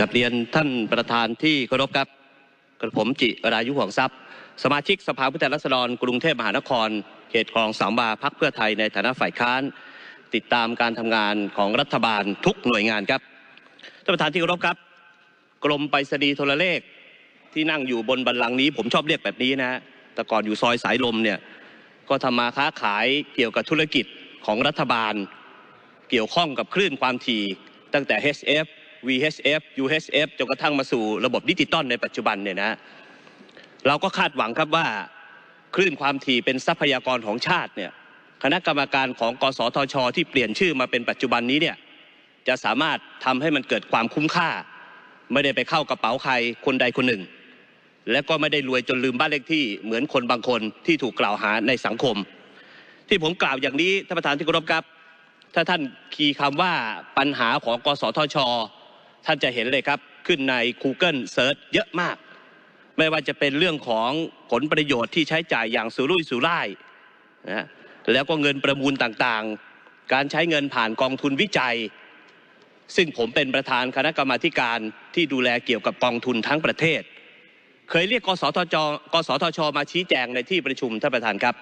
กับเรียนท่านประธานที่เคารพครับกระผมจิรายุห่วงทรัพย์ สมาชิกสภาผู้แทนราษฎรกรุงเทพมหานคร เขตคลองสามวาพักเพื่อไทยในฐานะฝ่ายค้าน ติดตามการทำงานของรัฐบาลทุกหน่วยงานครับท่านประธานที่เคารพครับ กรมไปรษณีย์โทรเลขที่นั่งอยู่บนบันลังนี้ ผมชอบเรียกแบบนี้นะแต่ก่อนอยู่ซอยสายลมเนี่ยก็ทำมาค้าขายเกี่ยวกับธุรกิจของรัฐบาล เกี่ยวข้องกับคลื่นความถี่ตั้งแต่ HF VHF UHF จนกระทั่งมาสู่ระบบดิจิตอลในปัจจุบันเนี่ยนะเราก็คาดหวังครับว่าคลื่นความถี่เป็นทรัพยากรของชาติเนี่ยคณะกรรมการของกสทช ที่เปลี่ยนชื่อมาเป็นปัจจุบันนี้เนี่ยจะสามารถทำให้มันเกิดความคุ้มค่า ไม่ได้ไปเข้ากระเป๋าใครคนใดคนหนึ่ง และก็ไม่ได้รวยจนลืมบ้านเลขที่เหมือนคนบางคนที่ถูกกล่าวหาในสังคม ที่ผมกล่าวอย่างนี้ท่านประธานที่เคารพครับ ถ้าท่านคีย์คำว่าปัญหาของกสทช ท่านจะเห็นเลยครับขึ้นใน Google Search เยอะมาก ไม่ว่าจะเป็นเรื่องของผลประโยชน์ที่ใช้จ่ายอย่างสุรุ่ยสุร่ายนะแล้วก็เงินประมูลต่างๆ การใช้เงินผ่านกองทุนวิจัย ซึ่งผมเป็นประธานคณะกรรมาการที่ดูแลเกี่ยวกับกองทุนทั้งประเทศ เคยเรียกกสทชกสทช มาชี้แจงในที่ประชุมท่านประธานครับ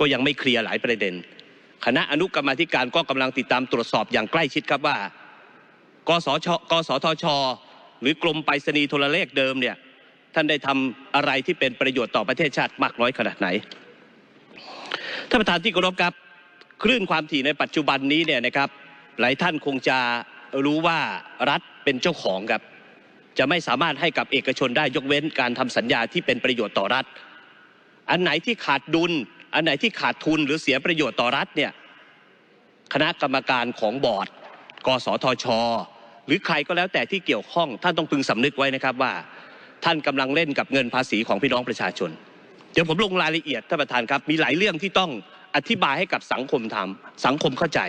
ก็ยังไม่เคลียร์หลายประเด็น คณะอนุกรรมาธิการก็กำลังติดตามตรวจสอบอย่างใกล้ชิดครับว่า กสชกสทชหรือกรมไปรษณีย์โทรเลขเดิมเนี่ยท่านได้ทำอะไรที่เป็นประโยชน์ต่อประเทศชาติมากน้อยขนาดไหนท่านประธานที่เคารพครับคลื่นความถี่ในปัจจุบันนี้เนี่ยนะครับ หลายท่านคงจะรู้ว่ารัฐเป็นเจ้าของครับ จะไม่สามารถให้กับเอกชนได้ยกเว้นการทำสัญญาที่เป็นประโยชน์ต่อรัฐ อันไหนที่ขาดดุล อันไหนที่ขาดทุนหรือเสียประโยชน์ต่อรัฐเนี่ยคณะกรรมการของบอร์ด กสทชหรือใครก็แล้วแต่ที่เกี่ยวข้องท่านต้องพึงสำนึกไว้นะครับว่าท่านกำลังเล่นกับเงินภาษีของพี่น้องประชาชน เดี๋ยวผมลงรายละเอียดท่านประธานครับมีหลายเรื่องที่ต้องอธิบายให้กับสังคมทำสังคมเข้าใจ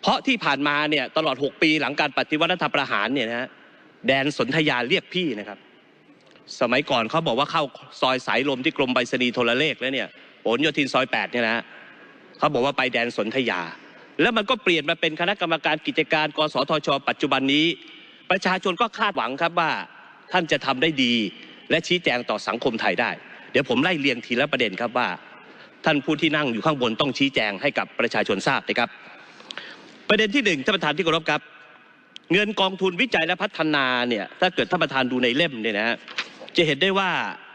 เพราะที่ผ่านมาเนี่ยตลอด 6 ปีหลังการปฏิวัติรัฐประหารเนี่ยนะฮะแดนสนธยาเรียกพี่นะครับ สมัยก่อนเขาบอกว่าเข้าซอยสายลมที่กรมไปรษณีย์โทรเลขแล้วเนี่ยโอนโยธินซอย8เนี่ยนะฮะเขาบอกว่าไปแดนสนธยา แล้วมันก็เปลี่ยนมาเป็นคณะกรรมการกิจการกสทชปัจจุบันนี้ ประชาชนก็คาดหวังครับว่าท่านจะทำได้ดี และชี้แจงต่อสังคมไทยได้ เดี๋ยวผมไล่เรียงทีละประเด็นครับว่า ท่านผู้ที่นั่งอยู่ข้างบนต้องชี้แจงให้กับประชาชนทราบนะครับ ประเด็นที่หนึ่งท่านประธานที่เคารพครับ เงินกองทุนวิจัยและพัฒนาเนี่ยถ้าเกิดท่านประธานดูในเล่มเนี่ยนะฮะจะเห็นได้ว่า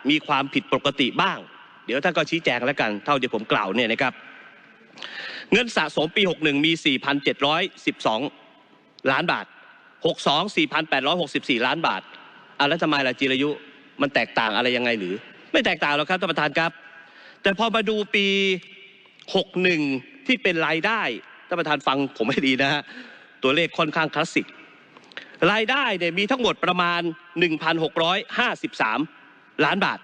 มีความผิดปกติบ้าง เดี๋ยวท่านก็ชี้แจงแล้วกันเท่าที่ผมกล่าวเนี่ยนะครับ เงินสะสมปี 61 มี 4,712 ล้านบาท 62 4,864 ล้านบาทอะแล้วทำไมล่ะจิรยุ มันแตกต่างอะไรยังไงหรือ ไม่แตกต่างหรอกครับท่านประธานครับ แต่พอมาดูปี 61 ที่เป็นรายได้ท่านประธานฟังผมให้ดีนะฮะตัวเลขค่อนข้างคลาสสิกรายได้เนี่ยมีทั้งหมดประมาณ 1,653 ล้านบาท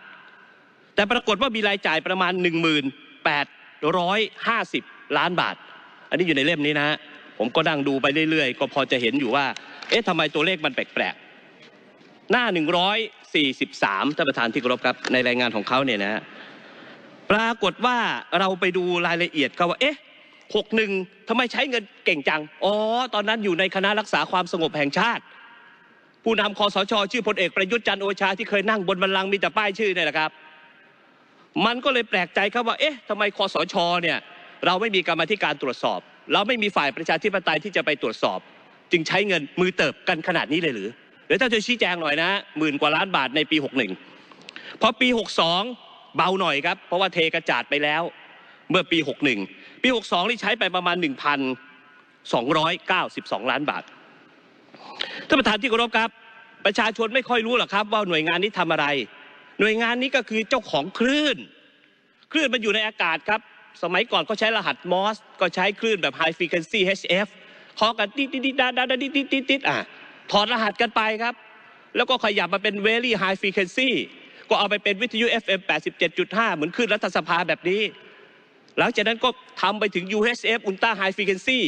แต่ปรากฏว่ามีรายจ่ายประมาณ 1 8 150 ล้านบาท อันนี้อยู่ในเล่มนี้นะฮะผมก็นั่งดูไปเรื่อยๆ ก็พอจะเห็นอยู่ว่า เอ๊ะทำไมตัวเลขมันแปลกๆ หน้า 143ท่านประธานที่เคารพครับ ในรายงานของเขาเนี่ยนะฮะปรากฏว่าเราไปดูรายละเอียดเขาว่าเอ๊ะหกหนึ่งทำไมใช้เงินเก่งจัง อ๋อ ตอนนั้นอยู่ในคณะรักษาความสงบแห่งชาติ ผู้นำคอสช ชื่อพลเอกประยุทธ์จันทร์โอชาที่เคยนั่งบนบัลลังก์มีแต่ป้ายชื่อเนี่ยแหละครับ มันก็เลยแปลกใจครับว่าเอ๊ะทำไมคอสชเนี่ยเราไม่มีกรรมธิการตรวจสอบ เราไม่มีฝ่ายประชาธิปไตยที่จะไปตรวจสอบ จึงใช้เงินมือเติบกันขนาดนี้เลยหรือเดี๋ยวถ้านจะชี้แจงหน่อยนะหมื่นกว่าล้านบาทในปี 61 พอปี 62 เบาหน่อยครับ เพราะว่าเทกระจาดไปแล้ว เมื่อปี 61 ปี 62 นี่ใช้ไปประมาณ 1,292 ล้านบาทท่านประธานที่เคารพครับ ประชาชนไม่ค่อยรู้หรอกครับ ว่าหน่วยงานนี้ทำอะไร หน่วยงานนี้ก็คือเจ้าของคลื่น คลื่นมันอยู่ในอากาศครับ สมัยก่อนก็ใช้รหัสมอส ก็ใช้คลื่นแบบ High Frequency HF เคอกันติดติดติดดาดาดาติดติดติดติดอะถอดรหัสกันไปครับ แล้วก็ขยับมาเป็น Very High Frequency ก็เอาไปเป็นวิทยุ FM 87.5 เหมือนคลื่นรัฐสภาแบบนี้ หลังจากนั้นก็ทำไปถึง UHF Ultra High Frequency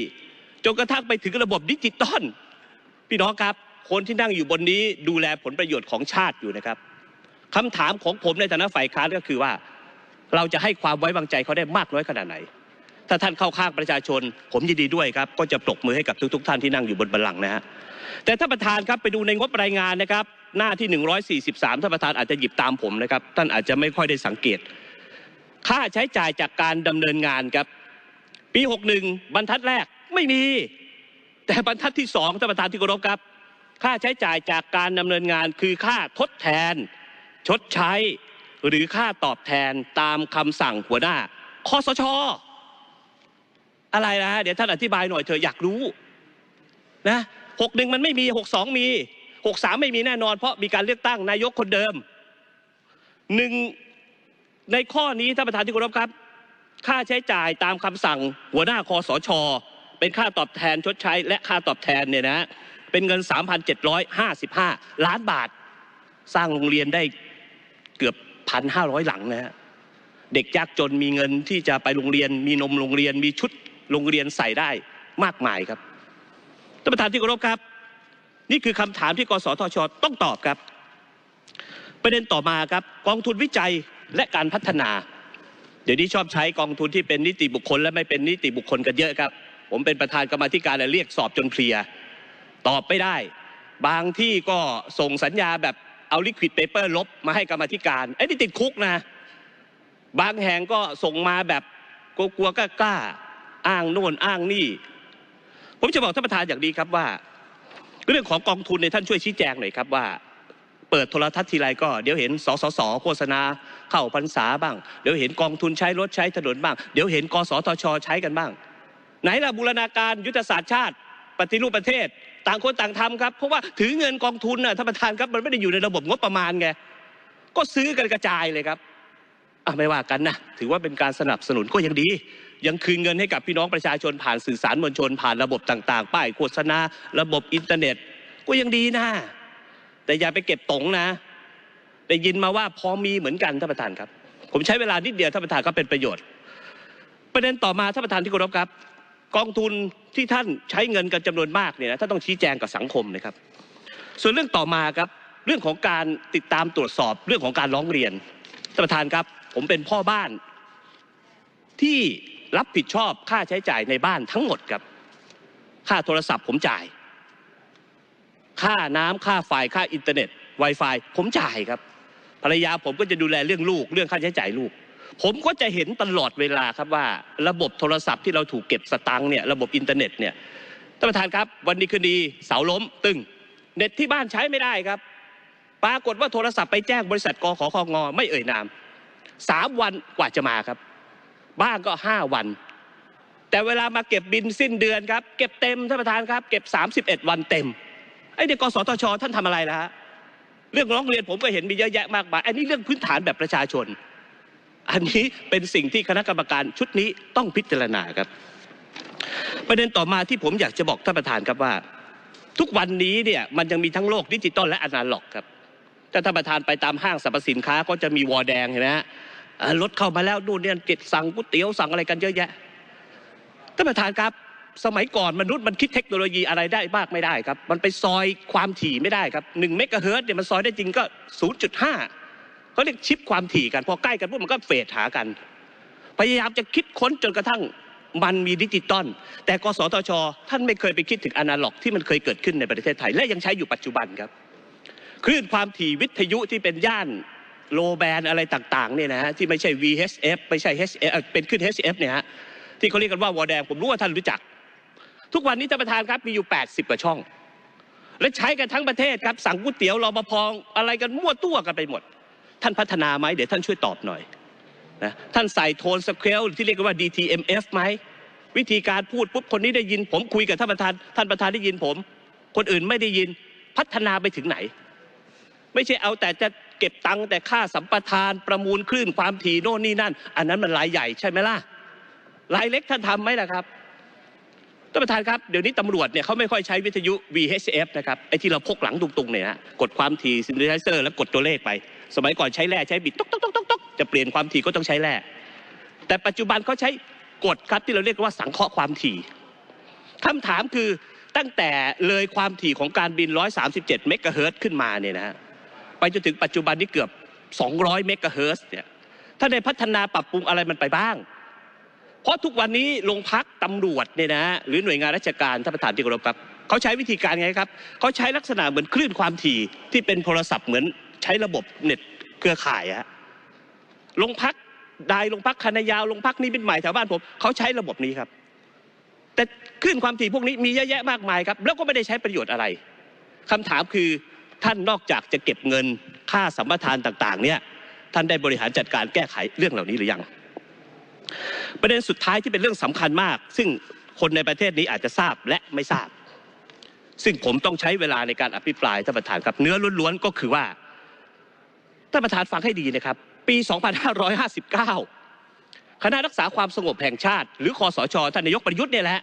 จนกระทั่งไปถึงระบบดิจิตอลพี่น้องครับ คนที่นั่งอยู่บนนี้ดูแลผลประโยชน์ของชาติอยู่นะครับ คำถามของผมในฐานะฝ่ายค้านก็คือว่าเราจะให้ความไว้วางใจเขาได้มากน้อยขนาดไหน ถ้าท่านเข้าข้างประชาชน ผมยินดีด้วยครับ ก็จะปรบมือให้กับทุก ๆ ท่านที่นั่งอยู่บนบัลลังก์นะฮะแต่ท่านประธานครับไปดูในงบรายงานนะครับ หน้าที่ 143ท่านประธานอาจจะหยิบตามผมนะครับ ท่านอาจจะไม่ค่อยได้สังเกต ค่าใช้จ่ายจากการดำเนินงานครับ ปี 61 บรรทัดแรกไม่มี แต่บรรทัดที่สองท่านประธานที่เคารพครับ ค่าใช้จ่ายจากการดำเนินงานคือค่าทดแทน ชดใช้หรือค่าตอบแทนตามคำสั่งหัวหน้าคอสช อะไรนะเดี๋ยวท่านอธิบายหน่อยเถออยากรู้นะหกหนึ่งมันไม่มีหกสองมีหกสามไม่มีแน่นอน เพราะมีการเลือกตั้งนายกคนเดิมหนึ่งในข้อนี้ท่านประธานที่เคารพครับ ค่าใช้จ่ายตามคำสั่งหัวหน้าคอสช เป็นค่าตอบแทนชดใช้ และค่าตอบแทนเนี่ยนะเป็นเงิน 3,755 ล้านบาท สร้างโรงเรียนได้ เกือบ1,500หลังนะฮะเด็กยากจนมีเงินที่จะไปโรงเรียน มีนมโรงเรียน มีชุดโรงเรียนใส่ได้มากมายครับท่านประธานที่เคารพครับ นี่คือคำถามที่กสทช ต้องตอบครับ ประเด็นต่อมาครับกองทุนวิจัยและการพัฒนา เดี๋ยวนี้ชอบใช้กองทุนที่เป็นนิติบุคคล และไม่เป็นนิติบุคคลกันเยอะครับ ผมเป็นประธานกรรมธิการและเรียกสอบจนเพลียตอบไม่ได้ บางที่ก็ส่งสัญญาแบบ เอาลิควิดเปเปอร์ลบมาให้กรรมธิการไอ้นี่ติดคุกนะ บางแห่งก็ส่งมาแบบกลัวๆกล้าๆอ้างโน่นอ้างนี่ ผมจะบอกท่านประธานอย่างนี้ครับว่า เรื่องของกองทุนในยท่านช่วยชี้แจงหน่อยครับว่า เปิดโทรทัศน์ทีไรก็เดี๋ยวเห็นสสสโฆษณาเข้าพรรษาบ้าง เดี๋ยวเห็นกองทุนใช้รถใช้ถนนบ้าง เดี๋ยวเห็นกสทช ใช้กันบ้าง ไหนล่ะบูรณาการยุทธศาสตร์ชาติ ปฏิรูปประเทศ ต่างคนต่างทำครับเพราะว่าถือเงินกองทุนน่ะท่านประธานครับมันไม่ได้อยู่ในระบบงบประมาณไงก็ซื้อกันกระจายเลยครับอะไม่ว่ากันนะถือว่าเป็นการสนับสนุนก็ยังดี ยังคืนเงินให้กับพี่น้องประชาชนผ่านสื่อสารมวลชน ผ่านระบบต่าง ๆ ป้ายโฆษณาระบบอินเทอร์เน็ต ก็ยังดีนะ แต่อย่าไปเก็บตงนะได้ยินมาว่าพอมีเหมือนกันท่านประธานครับ ผมใช้เวลานิดเดียวท่านประธานก็เป็นประโยชน์ ประเด็นต่อมาท่านประธานที่เคารพครับ กองทุนที่ท่านใช้เงินกันจำนวนมากเนี่ยนะท่านต้องชี้แจงกับสังคมนะครับ ส่วนเรื่องต่อมาครับเรื่องของการติดตามตรวจสอบเรื่องของการร้องเรียนท่านประธานครับ ผมเป็นพ่อบ้าน ที่รับผิดชอบค่าใช้จ่ายในบ้านทั้งหมดครับ ค่าโทรศัพท์ผมจ่าย ค่าน้ำค่าไฟค่าอินเทอร์เน็ต Wi-Fi ผมจ่ายครับ ภรรยาผมก็จะดูแลเรื่องลูก เรื่องค่าใช้จ่ายลูก ผมก็จะเห็นตลอดเวลาครับว่าระบบโทรศัพท์ที่เราถูกเก็บสตังค์เนี่ยระบบอินเทอร์เน็ตเนี่ยท่านประธานครับ วันนี้คืนดีเสาล้มตึงเน็ตที่บ้านใช้ไม่ได้ครับ ปรากฏว่าโทรศัพท์ไปแจ้งบริษัทกขอคงอไม่เอ่ยนามสามวันกว่าจะมาครับ บ้างก็ห้าวัน แต่เวลามาเก็บบินสิ้นเดือนครับ เก็บเต็มท่านประธานครับ เก็บ31วันเต็มไอ้เด็กกสทช ท่านทำอะไรล่ะฮะเรื่องร้องเรียนผมก็เห็นมีเยอะแยะมากมายอันนี้เรื่องพื้นฐานแบบประชาชน อันนี้เป็นสิ่งที่คณะกรรมการชุดนี้ต้องพิจารณาครับ ประเด็นต่อมาที่ผมอยากจะบอกท่านประธานครับว่า ทุกวันนี้เนี่ยมันยังมีทั้งโลกดิจิตอลและอนาล็อกครับถ้าท่านประธานไปตามห้างสรรพสินค้าก็จะมีวอลแดงเห็นไหมฮะรถเข้ามาแล้วนู่นเนี่ยเก็บสั่งก๋วยเตี๋ยวสั่งอะไรกันเยอะแยะท่านประธานครับสมัยก่อนมนุษย์มันคิดเทคโนโลยีอะไรได้มากไม่ได้ครับ มันไปซอยความถี่ไม่ได้ครับหนึ่งเมกะเฮิรตซ์เนี่ยมันซอยได้จริงก็ 0.5 เขาเรียกชิปความถี่กันพอใกล้กันพวกมันก็เฟดหากัน พยายามจะคิดค้นจนกระทั่งมันมีดิจิตอลแต่กสทช ท่านไม่เคยไปคิดถึงอนาล็อกที่มันเคยเกิดขึ้นในประเทศไทย และยังใช้อยู่ปัจจุบันครับคลื่นความถี่วิทยุที่เป็นย่านโลแบนอะไรต่างๆเนี่ยนะฮะที่ไม่ใช่ VHF ไม่ใช่ HF เป็นขึ้น HF เนี่ยฮะที่เขาเรียกกันว่าวอลแดงผมรู้ว่าท่านรู้จัก ทุกวันนี้ท่านประธานครับมีอยู่ 80 กว่าช่อง และใช้กันทั้งประเทศครับสั่งก๋วยเตี๋ยวรอปภอะไรกันมั่วตัวกันไปหมด ท่านพัฒนาไหมเดี๋ยวท่านช่วยตอบหน่อยนะท่านใส่โทนสเคลที่เรียกว่า DTMF ไหมวิธีการพูดปุ๊บคนนี้ได้ยิน ผมคุยกับท่านประธาน ท่านประธานได้ยินผม คนอื่นไม่ได้ยินพัฒนาไปถึงไหน ไม่ใช่เอาแต่จะเก็บตังค์แต่ค่าสัมปทานประมูลคลื่นความถี่โน่นนี่นั่น อันนั้นมันรายใหญ่ใช่ไหมล่ะรายเล็กท่านทำไหมล่ะครับท่านประธานครับเดี๋ยวนี้ตำรวจเนี่ยเขาไม่ค่อยใช้วิทยุ VHF นะครับไอ้ที่เราพกหลังตุงๆเนี่ยฮะกดความถี่ซิน t ไ i เซอร์แล้วกดตัวเลขไป สมัยก่อนใช้แร่ใช้บิดต๊อกต๊อกต๊อกต๊อกต๊กจะเปลี่ยนความถี่ก็ต้องใช้แร่แต่ปัจจุบันเขาใช้กดครับที่เราเรียกว่าสังเคราะห์ความถี่คำถามคือตั้งแต่เลยความถี่ของการบิน 137 เมกะเฮิรตซ์ขึ้นมาเนี่ยนะไปจนถึงปัจจุบันนี้เกือบ 200 เมกะเฮิรตซ์เนี่ยถ้าได้พัฒนาปรับปรุงอะไรมันไปบ้าง เพราะทุกวันนี้โรงพักตำรวจเนี่ยนะหรือหน่วยงานราชการท่านประธานที่เคารพครับเขาใช้วิธีการไงครับเขาใช้ลักษณะเหมือนคลื่นความถี่ที่เป็นโทรศัพท์เหมือน ใช้ระบบเน็ตเครือข่ายอะโรงพักใดโรงพักคณะยาวโรงพักนี้เป็นใหม่แถวบ้านผมเขาใช้ระบบนี้ครับ แต่คลื่นความถี่พวกนี้มีเยอะแยะมากมายครับ แล้วก็ไม่ได้ใช้ประโยชน์อะไรคำถามคือท่านนอกจากจะเก็บเงินค่าสัมปทานต่างๆ เนี่ยท่านได้บริหารจัดการแก้ไขเรื่องเหล่านี้หรือยัง ประเด็นสุดท้ายที่เป็นเรื่องสำคัญมาก ซึ่งคนในประเทศนี้อาจจะทราบและไม่ทราบ ซึ่งผมต้องใช้เวลาในการอภิปรายท่านประธานครับ เนื้อล้วนๆก็คือว่า ท่านประธานฟังให้ดีนะครับ ปี 2559 คณะรักษาความสงบแห่งชาติ หรือคอสชท่านนายกประยุทธ์เนี่ยแหละ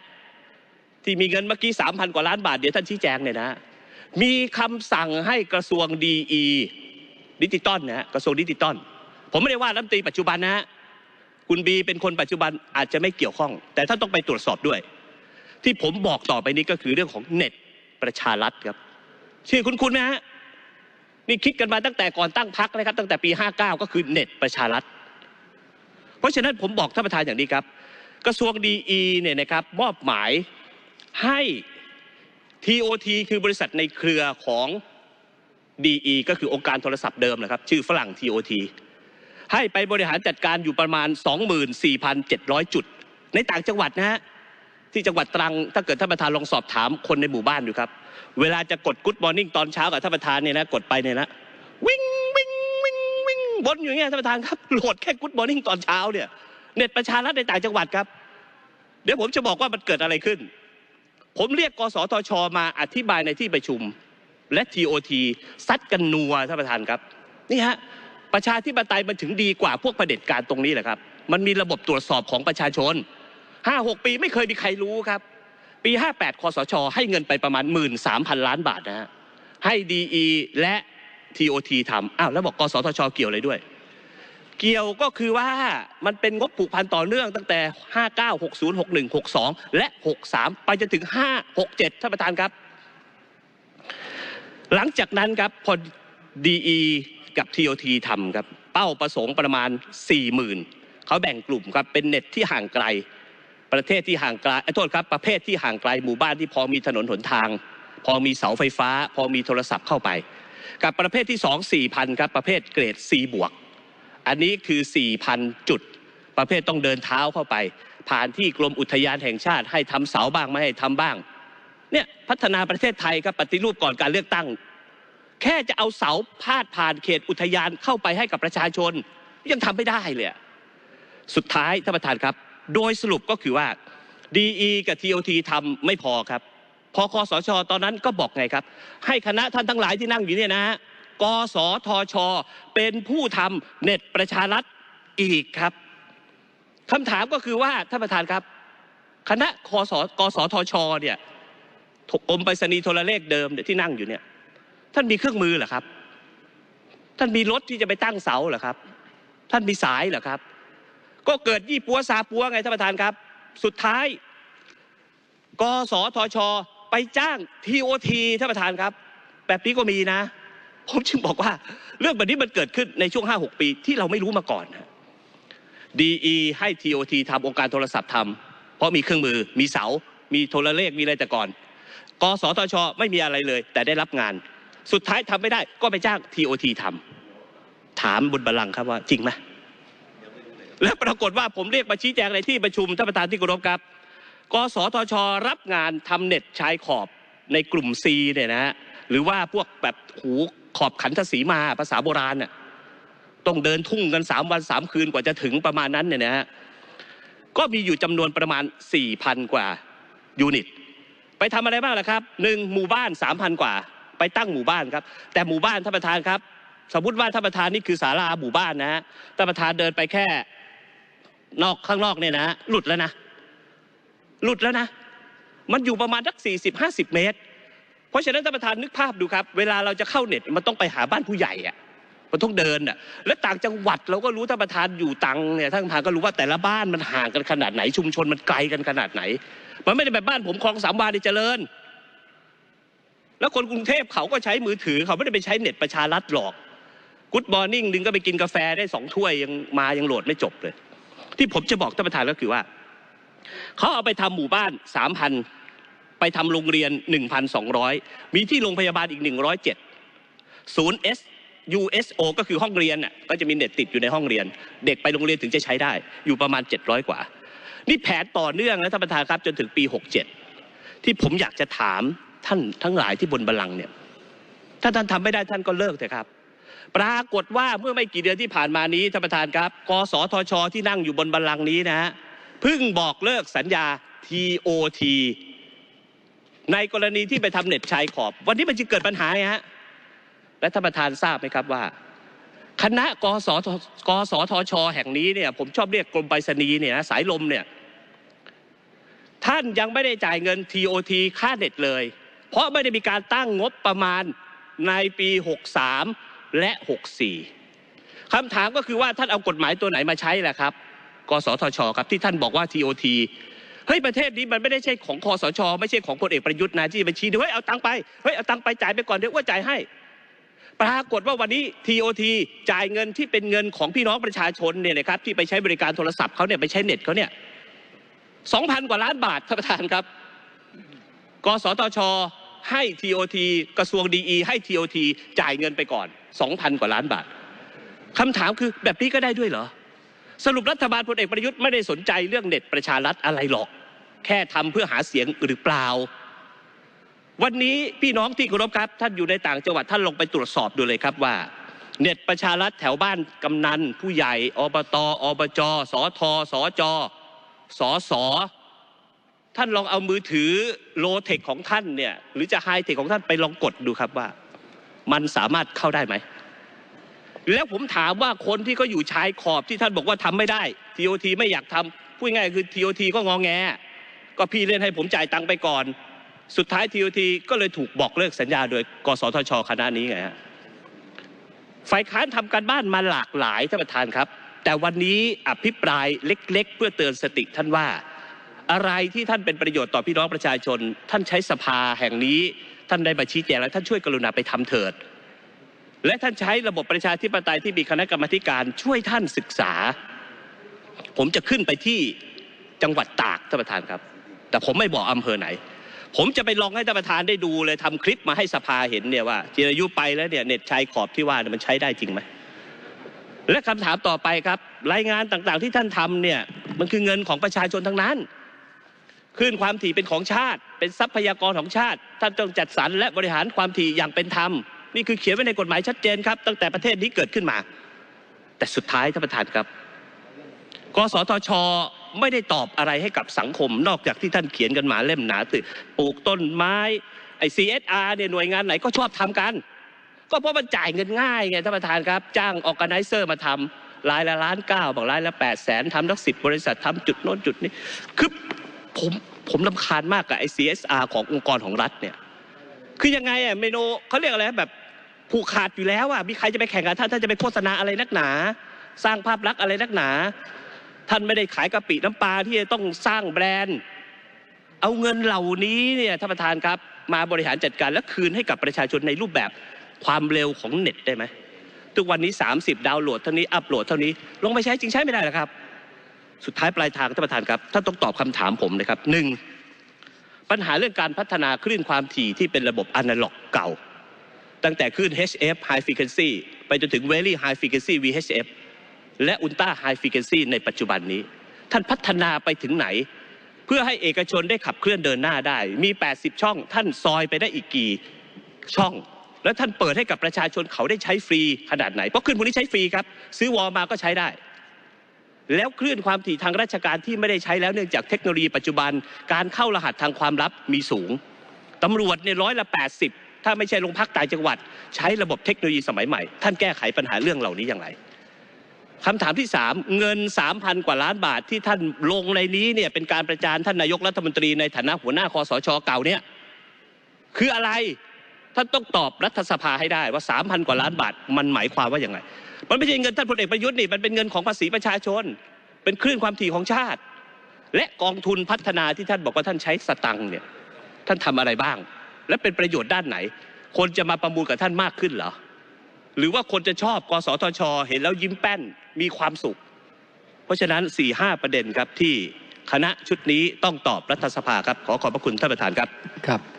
ที่มีเงินเมื่อกี้ 3,000 กว่าล้านบาท เดี๋ยวท่านชี้แจงเนี่ยนะ มีคำสั่งให้กระทรวงดีอีดิจิตอลนะฮะกระทรวงดิจิตอลผมไม่ได้ว่ารัฐมนตรีปัจจุบันนะฮะคุณบีเป็นคนปัจจุบันอาจจะไม่เกี่ยวข้อง แต่ท่านต้องไปตรวจสอบด้วย ที่ผมบอกต่อไปนี้ก็คือเรื่องของเน็ตประชารัฐครับ ชื่อคุณคุณไหมฮะ นี่คิดกันมาตั้งแต่ก่อนตั้งพักนะครับตั้งแต่ปี 59 ก็คือเน็ตประชารัฐ เพราะฉะนั้นผมบอกท่านประธานอย่างนี้ครับ กระทรวงดีอีเนี่ยนะครับมอบหมายให้ TOT คือบริษัทในเครือของ DE ก็คือองค์การโทรศัพท์เดิมนะครับ ชื่อฝรั่ง TOT ให้ไปบริหารจัดการอยู่ประมาณ 24,700 จุด ในต่างจังหวัดนะฮะ ที่จังหวัดตรังถ้าเกิดท่านประธานลองสอบถามคนในหมู่บ้านดูครับ เวลาจะกด Good Morning ตอนเช้ากับท่านประธานเนี่ยนะกดไปเนี่ยนะวิ่งวิ่งวิ่งวิ่งวนอยู่เงี้ยท่านประธานครับโหลดแค่ Good Morning ตอนเช้าเนี่ยเน็ตประชารัฐในต่างจังหวัดครับ เดี๋ยวผมจะบอกว่ามันเกิดอะไรขึ้น ผมเรียกกสทช มาอธิบายในที่ประชุม และ TOT ซัดกันนัวท่านประธานครับนี่ฮะประชาธิปไตยมันถึงดีกว่าพวกประเผด็จการตรงนี้แหละครับ มันมีระบบตรวจสอบของประชาชน 5-6ปีไม่เคยมีใครรู้ครับปี58คอสชให้เงินไปประมาณ13,000ล้านบาทนะฮะให้ DE และ TOT ทำอ้าวแล้วบอกกสทชเกี่ยวอะไรด้วย เกี่ยวก็คือว่ามันเป็นงบผูกพันต่อเนื่องตั้งแต่ 59 60 61 62 และ 63 ไปจนถึง 5 67 ท่านประธานครับ หลังจากนั้นครับพอ DE กับ TOT ทำครับ เป้าประสงค์ประมาณ 40,000เขาแบ่งกลุ่มครับเป็นเน็ตที่ห่างไกล ประเทศที่ห่างไกลโทษครับประเภทที่ห่างไกลหมู่บ้านที่พอมีถนนหนทาง พอมีเสาไฟฟ้า พอมีโทรศัพท์เข้าไป กับประเภทที่ 2 4,000ครับประเภทเกรด C บวกอันนี้คือ 4,000 จุด ประเภทต้องเดินเท้าเข้าไป ผ่านที่กรมอุทยานแห่งชาติให้ทำเสาบ้างไม่ให้ทำบ้างเนี่ยพัฒนาประเทศไทยครับปฏิรูปก่อนการเลือกตั้ง แค่จะเอาเสาพาดผ่านเขตอุทยานเข้าไปให้กับประชาชน ยังทำไม่ได้เลยสุดท้ายท่านประธานครับ โดยสรุปก็คือว่า DE กับ TOT ทำไม่พอครับ พอคอสช ตอนนั้นก็บอกไงครับ ให้คณะท่านทั้งหลายที่นั่งอยู่เนี่ยนะฮะกสทช เป็นผู้ทำเน็ตประชารัฐอีกครับคำถามก็คือว่าท่านประธานครับ คณะคอสกสทช เนี่ยกรมไปรษณีย์โทรเลขเดิมเนี่ยที่นั่งอยู่เนี่ย ท่านมีเครื่องมือเหรอครับ ท่านมีรถที่จะไปตั้งเสาเหรอครับ ท่านมีสายเหรอครับ ก็เกิดยี่ปัวซาปัวไงท่านประธานครับ สุดท้ายกสทช ไปจ้างทีโอทีท่านประธานครับ แบบนี้ก็มีนะ ผมจึงบอกว่า เรื่องแบบนี้มันเกิดขึ้นในช่วง 5-6 ปีที่เราไม่รู้มาก่อนดีให้ทีโอทีทำองค์การโทรศัพท์ทำเพราะมีเครื่องมือ มีเสา มีโทรเลขมีอะไรแต่ก่อนกสทช ไม่มีอะไรเลย แต่ได้รับงาน สุดท้ายทำไม่ได้ก็ไปจ้างทีโอทีทำถามบนบัลลังก์ครับว่าจริงไหม และปรากฏว่าผมเรียกมาชี้แจงในที่ประชุมท่านประธานที่เคารพครับกสทชรับงานทำเน็ตชายขอบในกลุ่ม C เนี่ยนะฮะหรือว่าพวกแบบหูขอบขันทศีมาภาษาโบราณน่ะต้องเดินทุ่งกันสามวันสามคืนกว่าจะถึงประมาณนั้นเนี่ยนะฮะก็มีอยู่จำนวนประมาณ 4,000 กว่ายูนิต ไปทำอะไรบ้างล่ะครับหนึ่งหมู่บ้าน 3,000 กว่า ไปตั้งหมู่บ้านครับ แต่หมู่บ้านท่านประธานครับ สมมติว่าท่านประธานนี่คือศาลาหมู่บ้านนะฮะท่านประธานเดินไปแค่ นอกข้างนอกเนี่ยนะฮะหลุดแล้วนะหลุดแล้วนะ มันอยู่ประมาณสักสี่สิบห้าสิบเมตร เพราะฉะนั้นท่านประธานนึกภาพดูครับ เวลาเราจะเข้าเน็ตมันต้องไปหาบ้านผู้ใหญ่อะมันต้องเดินอะและต่างจังหวัดเราก็รู้ท่านประธานอยู่ตังเนี่ยท่านประธานก็รู้ว่าแต่ละบ้านมันห่างกันขนาดไหน ชุมชนมันไกลกันขนาดไหน มันไม่ได้แบบบ้านผมคลองสามวาในเจริญ แล้วคนกรุงเทพเขาก็ใช้มือถือเขาไม่ได้ไปใช้เน็ตประชารัฐหรอกกู๊ดมอร์นิ่งดึงก็ไปกินกาแฟได้สองถ้วยยังมายังโหลดไม่จบเลย ที่ผมจะบอกท่านประธานก็คือว่าเขาเอาไปทำหมู่บ้านสามพันไปทำโรงเรียนหนึ่งพันสองร้อยมีที่โรงพยาบาลอีกหนึ่งร้อยเจ็ดศูนย์ S USO ก็คือห้องเรียนน่ะก็จะมีเน็ตติดอยู่ในห้องเรียน เด็กไปโรงเรียนถึงจะใช้ได้ อยู่ประมาณ 700 กว่า นี่แผนต่อเนื่องนะท่านประธานครับจนถึงปี 67 ที่ผมอยากจะถามท่านทั้งหลายที่บนบัลลังก์เนี่ยถ้าท่านทำไม่ได้ท่านก็เลิกเถอะครับ ปรากฏว่าเมื่อไม่กี่เดือนที่ผ่านมานี้ท่านประธานครับกสทชที่นั่งอยู่บนบัลลังก์นี้นะฮะเพิ่งบอกเลิกสัญญา TOT ในกรณีที่ไปทำเน็ตชายขอบ วันนี้มันจะเกิดปัญหาไงฮะและท่านประธานทราบไหมครับว่า คณะกสทกสทช แห่งนี้เนี่ย ผมชอบเรียกกรมไปรษณีย์เนี่ยสายลมเนี่ย ท่านยังไม่ได้จ่ายเงิน TOT ค่าเน็ตเลย เพราะไม่ได้มีการตั้งงบประมาณในปี 63 และ64คำถามก็คือว่าท่านเอากฎหมายตัวไหนมาใช้ล่ะครับกสทชครับที่ท่านบอกว่า TOT เฮ้ยประเทศนี้มันไม่ได้ใช่ของคอสช ไม่ใช่ของพลเอกประยุทธ์นะที่จะไปชี้ดูเฮ้ยเอาตังค์ไปเฮ้ยเอาตังค์ไปจ่ายไปก่อนเดี๋ยวว่าจ่ายให้ ปรากฏว่าวันนี้ TOT จ่ายเงินที่เป็นเงินของพี่น้องประชาชนเนี่ยนะครับที่ไปใช้บริการโทรศัพท์เขาเนี่ยไปใช้เน็ตเขาเนี่ยสองพันกว่าล้านบาทท่านประธานครับกสทช ให้ TOT กระทรวงดีให้ TOT จ่ายเงินไปก่อนสองพันกว่าล้านบาทคำถามคือแบบนี้ก็ได้ด้วยเหรอ สรุปรัฐบาลพลเอกประยุทธ์ไม่ได้สนใจเรื่องเน็ตประชารัฐอะไรหรอก แค่ทำเพื่อหาเสียงหรือเปล่า วันนี้พี่น้องที่เคารพครับ ท่านอยู่ในต่างจังหวัดท่านลงไปตรวจสอบดูเลยครับว่า เน็ตประชารัฐแถวบ้านกำนัน ผู้ใหญ่อบตอบจสทสจสส ท่านลองเอามือถือโลเทคของท่านเนี่ยหรือจะไฮเทคของท่านไปลองกดดูครับว่ามันสามารถเข้าได้ไหม แล้วผมถามว่าคนที่เขาอยู่ชายขอบที่ท่านบอกว่าทำไม่ได้ TOT ไม่อยากทำพูดง่ายคือ TOT ก็งอแง ก็พี่เล่นให้ผมจ่ายตังค์ไปก่อน สุดท้าย TOT ก็เลยถูกบอกเลิกสัญญาโดย กสทชคณะนี้ไงฮะฝ่ายค้านทำการบ้านมาหลากหลายท่านประธานครับ แต่วันนี้อภิปรายเล็ก ๆ เพื่อเตือนสติท่านว่า อะไรที่ท่านเป็นประโยชน์ต่อพี่น้องประชาชน ท่านใช้สภาแห่งนี้ ท่านได้มาชี้แจงแล้วท่านช่วยกรุณาไปทำเถิด และท่านใช้ระบบประชาธิปไตยที่มีคณะกรรมการช่วยท่านศึกษา ผมจะขึ้นไปที่จังหวัดตากท่านประธานครับ แต่ผมไม่บอกอำเภอไหน ผมจะไปลองให้ท่านประธานได้ดูเลยทำคลิปมาให้สภาเห็นเนี่ยว่าจิรายุไปแล้วเนี่ยเน็ตชายขอบที่ว่ามันใช้ได้จริงไหมและคำถามต่อไปครับ รายงานต่างๆที่ท่านทำเนี่ยมันคือเงินของประชาชนทั้งนั้น คลื่นความถี่เป็นของชาติ เป็นทรัพยากรของชาติท่านต้องจัดสรรและบริหารความถี่อย่างเป็นธรรมนี่คือเขียนไว้ในกฎหมายชัดเจนครับ ตั้งแต่ประเทศนี้เกิดขึ้นมา แต่สุดท้ายท่านประธานครับกสทช ไม่ได้ตอบอะไรให้กับสังคม นอกจากที่ท่านเขียนกันมาเล่มหนาตึปลูกต้นไม้ไอ้ CSR เนี่ยหน่วยงานไหนก็ชอบทำกัน ก็เพราะมันจ่ายเงินง่ายไงท่านประธานครับ จ้างออกกันไนเซอร์มาทำรายละล้านเก้าบอกรายละแปดแสนทำทั้งสิบบริษัททำจุดโน้นจุดนี้คือ ผมผมลำคาญมากกับไอ้ CSR ขององค์กรของรัฐเนี่ย คือยังไงอะเมนูเขาเรียกอะไรแบบผูกขาดอยู่แล้วอะมีใครจะไปแข่งกับท่านท่านจะไปโฆษณาอะไรนักหนา สร้างภาพลักษณ์อะไรนักหนา ท่านไม่ได้ขายกะปิน้ำปลาที่จะต้องสร้างแบรนด์ เอาเงินเหล่านี้เนี่ยท่านประธานครับมาบริหารจัดการและคืนให้กับประชาชนในรูปแบบความเร็วของเน็ตได้ไหมทุกวันนี้ 30 ดาวน์โหลดเท่านี้อัปโหลดเท่านี้ลงไปใช้จริงใช้ไม่ได้หรอครับ สุดท้ายปลายทางท่านประธานครับท่านต้องตอบคำถามผมนะครับหนึ่งปัญหาเรื่องการพัฒนาคลื่นความถี่ที่เป็นระบบอนาล็อกเก่า ตั้งแต่คลื่น HF High Frequency ไปจนถึง Very High Frequency VHF และ Ultra High Frequency ในปัจจุบันนี้ ท่านพัฒนาไปถึงไหน เพื่อให้เอกชนได้ขับเคลื่อนเดินหน้าได้ มี 80 ช่อง ท่านซอยไปได้อีกกี่ช่อง แล้วท่านเปิดให้กับประชาชนเขาได้ใช้ฟรีขนาดไหน เพราะคลื่นพวกนี้ใช้ฟรีครับ ซื้อวอลมาก็ใช้ได้ แล้วคลื่นความถี่ทางราชการที่ไม่ได้ใช้แล้วเนื่องจากเทคโนโลยีปัจจุบันการเข้ารหัสทางความลับมีสูงตำรวจเนี่ยร้อยละ 80 ถ้าไม่ใช่โรงพักต่างจังหวัด ใช้ระบบเทคโนโลยีสมัยใหม่ ท่านแก้ไขปัญหาเรื่องเหล่านี้อย่างไรคำถามที่สามเงินสามพันกว่าล้านบาทที่ท่านลงในนี้เนี่ยเป็นการประจานท่านนายกรัฐมนตรีในฐานะหัวหน้าคอสชเก่าเนี่ยคืออะไรท่านต้องตอบรัฐสภาให้ได้ว่าสามพันกว่าล้านบาทมันหมายความว่าอย่างไรมันไม่ใช่เงินท่านพลเอกประยุทธ์นี่มันเป็นเงินของภาษีประชาชน เป็นคลื่นความถี่ของชาติ และกองทุนพัฒนาที่ท่านบอกว่าท่านใช้สตังค์เนี่ยท่านทำอะไรบ้าง และเป็นประโยชน์ด้านไหน คนจะมาประมูลกับท่านมากขึ้นเหรอหรือว่าคนจะชอบกสทช เห็นแล้วยิ้มแป้นมีความสุข เพราะฉะนั้น4ี่ห้าประเด็นครับที่คณะชุดนี้ต้องตอบรัฐสภาครับ ขอขอบพระคุณท่านประธานครับครับ